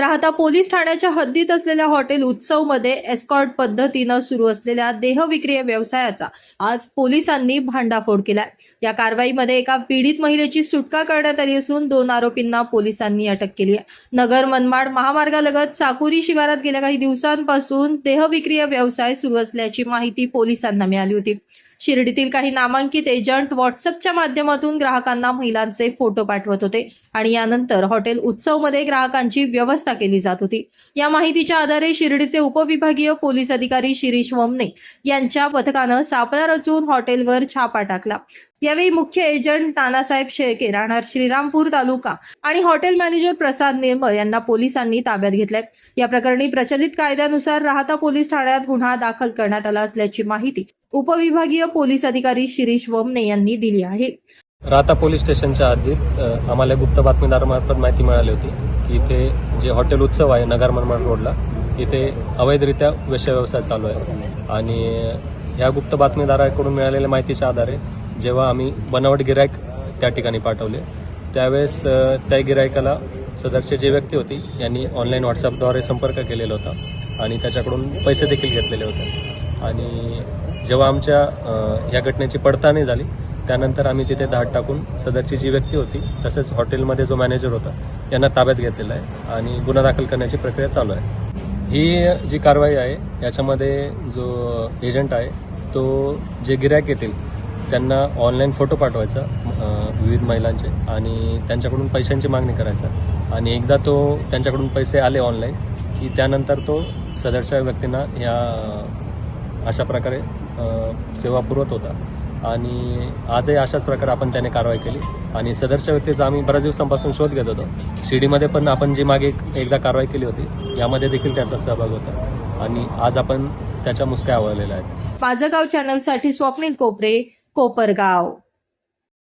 राहता पोलीस ठाण्याच्या हद्दीत असलेल्या हॉटेल उत्सवमध्ये एस्कॉर्ट पद्धतीनं सुरू असलेल्या देहविक्री व्यवसायाचा आज पोलिसांनी भांडाफोड केलाय. या कारवाईमध्ये एका पीडित महिलेची सुटका करण्यात आली असून दोन आरोपींना पोलिसांनी अटक केली आहे. नगर मनमाड महामार्गालगत चाकुरी शिवारात गेल्या काही दिवसांपासून देहविक्री व्यवसाय सुरू असल्याची माहिती पोलिसांना मिळाली होती. शिर्डीतील काही नामांकित एजंट व्हॉट्सअपच्या माध्यमातून ग्राहकांना महिलांचे फोटो पाठवत होते आणि यानंतर हॉटेल उत्सवमध्ये ग्राहकांची व्यवस्था केली जात होती. या माहितीच्या आधारे शिर्डीचे उपविभागीय पोलीस अधिकारी शिरीष वमने यांच्या पथकानं सापळा रचून हॉटेलवर छापा टाकला. यावेळी मुख्य एजंट नानासाहेब शेळके राहणार श्रीरामपूर तालुका आणि हॉटेल मॅनेजर प्रसाद निर्मळ यांना पोलिसांनी ताब्यात घेतलंय. या प्रकरणी प्रचलित कायद्यानुसार राहता पोलीस ठाण्यात गुन्हा दाखल करण्यात आला असल्याची माहिती उपविभागीय पोलीस अधिकारी शिरीष वमने यांनी दिली आहे. राहता पोलीस स्टेशनच्या हद्दीत आम्हाला गुप्त बातमीदारामार्फत माहिती मिळाली होती. की इथे जे हॉटेल उत्सव आहे नगर मनमाड रोडला इथे अवैधरित्या वेश्या व्यवसाय चालू आहे. आणि ह्या गुप्त बातमीदाराकडून मिळालेल्या माहितीच्या आधारे जेव्हा आम्ही बनावट गिरायक त्या ठिकाणी पाठवले त्यावेळेस त्या गिरायकाला सदरचे जे व्यक्ती होती यांनी ऑनलाईन व्हॉट्सअपद्वारे संपर्क केलेला होता आणि त्याच्याकडून पैसे देखील घेतलेले होते. आणि जेव्हा आमच्या या घटनेची पडताळणी झाली त्यानंतर आम्ही तिथे धाड टाकून सदरची जी व्यक्ती होती तसेच हॉटेलमध्ये जो मॅनेजर होता यांना ताब्यात घेतलेला आहे आणि गुन्हा दाखल करण्याची प्रक्रिया चालू आहे. ही जी कारवाई आहे याच्यामध्ये जो एजंट आहे तो जे गिरायक येतील त्यांना ऑनलाईन फोटो पाठवायचा विविध महिलांचे आणि त्यांच्याकडून पैशांची मागणी करायचा. आणि एकदा तो त्यांच्याकडून पैसे आले ऑनलाईन की त्यानंतर तो सदरच्या व्यक्तींना या अशा प्रकारे सेवा पुरवत होता. आणि आजही अशाच प्रकारे आपण त्याने कारवाई केली. आणि सदरच्या व्यक्तीचा आम्ही बऱ्याच दिवसांपासून शोध घेत होतो. शिडीमध्ये पण आपण जी मागे एकदा कारवाई केली होती यामध्ये देखील त्याचा सहभाग होता. आणि आज आपण त्याच्या मुसक्या आवळलेल्या आहेत. माझं गाव चॅनलसाठी स्वप्नील कोपरे कोपरगाव.